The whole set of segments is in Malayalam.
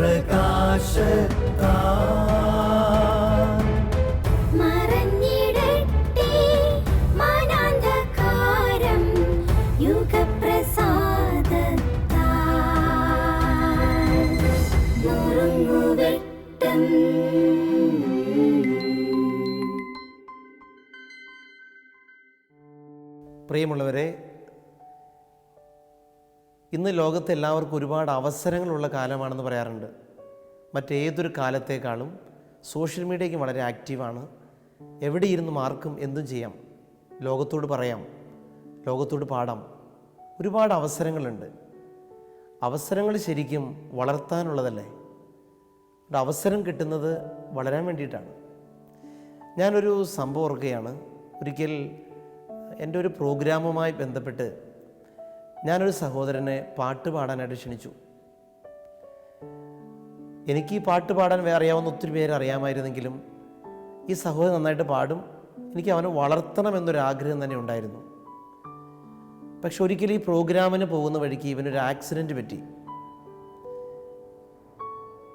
യുഗപ്രകാശത്താ മറഞ്ഞിടട്ടെ മാനാന്ധകാരം യുഗപ്രസാദത്താൽ നുറുങ്ങുവെട്ടം പ്രിയമുള്ളവരെ ഇന്ന് ലോകത്ത് എല്ലാവർക്കും ഒരുപാട് അവസരങ്ങളുള്ള കാലമാണെന്ന് പറയാറുണ്ട്. മറ്റേതൊരു കാലത്തേക്കാളും സോഷ്യൽ മീഡിയയ്ക്ക് വളരെ ആക്റ്റീവാണ്. എവിടെ ഇരുന്നും ആർക്കും എന്തും ചെയ്യാം. ലോകത്തോട് പറയാം. ലോകത്തോട് പാടാം. ഒരുപാട് അവസരങ്ങളുണ്ട്. അവസരങ്ങൾ ശരിക്കും വളർത്താനുള്ളതല്ലേ? അവസരം കിട്ടുന്നത് വളരാൻ വേണ്ടിയിട്ടാണ്. ഞാനൊരു സംഭവം ഓർക്കുകയാണ്. ഒരിക്കൽ എന്റെ ഒരു പ്രോഗ്രാമുമായി ബന്ധപ്പെട്ട് ഞാനൊരു സഹോദരനെ പാട്ട് പാടാനായിട്ട് ക്ഷണിച്ചു. എനിക്ക് ഈ പാട്ട് പാടാൻ വേറെ അറിയാവുന്ന ഒത്തിരി പേര് അറിയാമായിരുന്നെങ്കിലും ഈ സഹോദരൻ നന്നായിട്ട് പാടും. എനിക്ക് അവനെ വളർത്തണം എന്നൊരു ആഗ്രഹം തന്നെ ഉണ്ടായിരുന്നു. പക്ഷെ ഒരിക്കലും ഈ പ്രോഗ്രാമിന് പോകുന്ന വഴിക്ക് ഇവനൊരു ആക്സിഡന്റ് പറ്റി.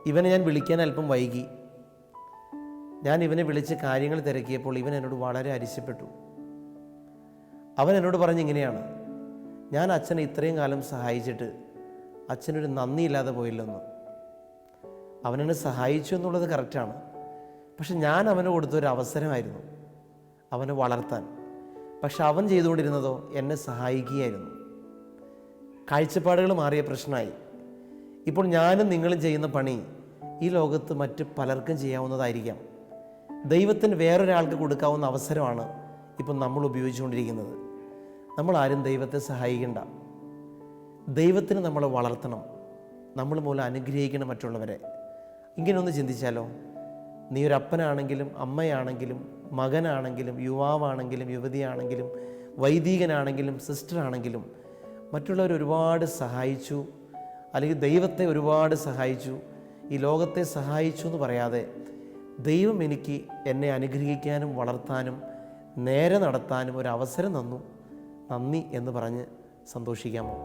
ഇവനെ ഞാൻ വിളിക്കാൻ അല്പം വൈകി. ഞാൻ ഇവനെ വിളിച്ച് കാര്യങ്ങൾ തിരക്കിയപ്പോൾ ഇവൻ എന്നോട് വളരെ അരിശപ്പെട്ടു. അവൻ എന്നോട് പറഞ്ഞിങ്ങനെയാണ് ഞാൻ അച്ഛനെ ഇത്രയും കാലം സഹായിച്ചിട്ട് അച്ഛനൊരു നന്ദിയില്ലാതെ പോയില്ലെന്ന് അവനെന്നെ സഹായിച്ചു എന്നുള്ളത് കറക്റ്റാണ്. പക്ഷെ ഞാൻ അവന് കൊടുത്തൊരു അവസരമായിരുന്നു. അവനെ വളർത്താൻ. പക്ഷെ അവൻ ചെയ്തുകൊണ്ടിരുന്നതോ എന്നെ സഹായിക്കുകയായിരുന്നു. കാഴ്ചപ്പാടുകൾ മാറിയ പ്രശ്നമായി. ഇപ്പോൾ ഞാനും നിങ്ങളും ചെയ്യുന്ന പണി ഈ ലോകത്ത് മറ്റ് പലർക്കും ചെയ്യാവുന്നതായിരിക്കാം. ദൈവത്തിന് വേറൊരാൾക്ക് കൊടുക്കാവുന്ന അവസരമാണ് ഇപ്പം നമ്മൾ ഉപയോഗിച്ചുകൊണ്ടിരിക്കുന്നത്. നമ്മൾ ആരും ദൈവത്തെ സഹായിക്കണ്ട. ദൈവത്തിന് നമ്മൾ വളർത്തണം. നമ്മൾ മൂലം അനുഗ്രഹിക്കണം മറ്റുള്ളവരെ. ഇങ്ങനെയൊന്ന് ചിന്തിച്ചാലോ? നീ ഒരു അപ്പനാണെങ്കിലും അമ്മയാണെങ്കിലും മകനാണെങ്കിലും യുവാവാണെങ്കിലും യുവതിയാണെങ്കിലും വൈദികനാണെങ്കിലും സിസ്റ്ററാണെങ്കിലും മറ്റുള്ളവർ ഒരുപാട് സഹായിച്ചു. അല്ലെങ്കിൽ ദൈവത്തെ ഒരുപാട് സഹായിച്ചു. ഈ ലോകത്തെ സഹായിച്ചു എന്ന് പറയാതെ ദൈവം എനിക്ക് എന്നെ അനുഗ്രഹിക്കാനും വളർത്താനും നേരെ നടത്താനും ഒരു അവസരം തന്നു. നന്ദി എന്ന് പറഞ്ഞ് സന്തോഷിക്കാമോ?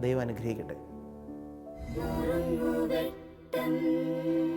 ദൈവം അനുഗ്രഹിക്കട്ടെ.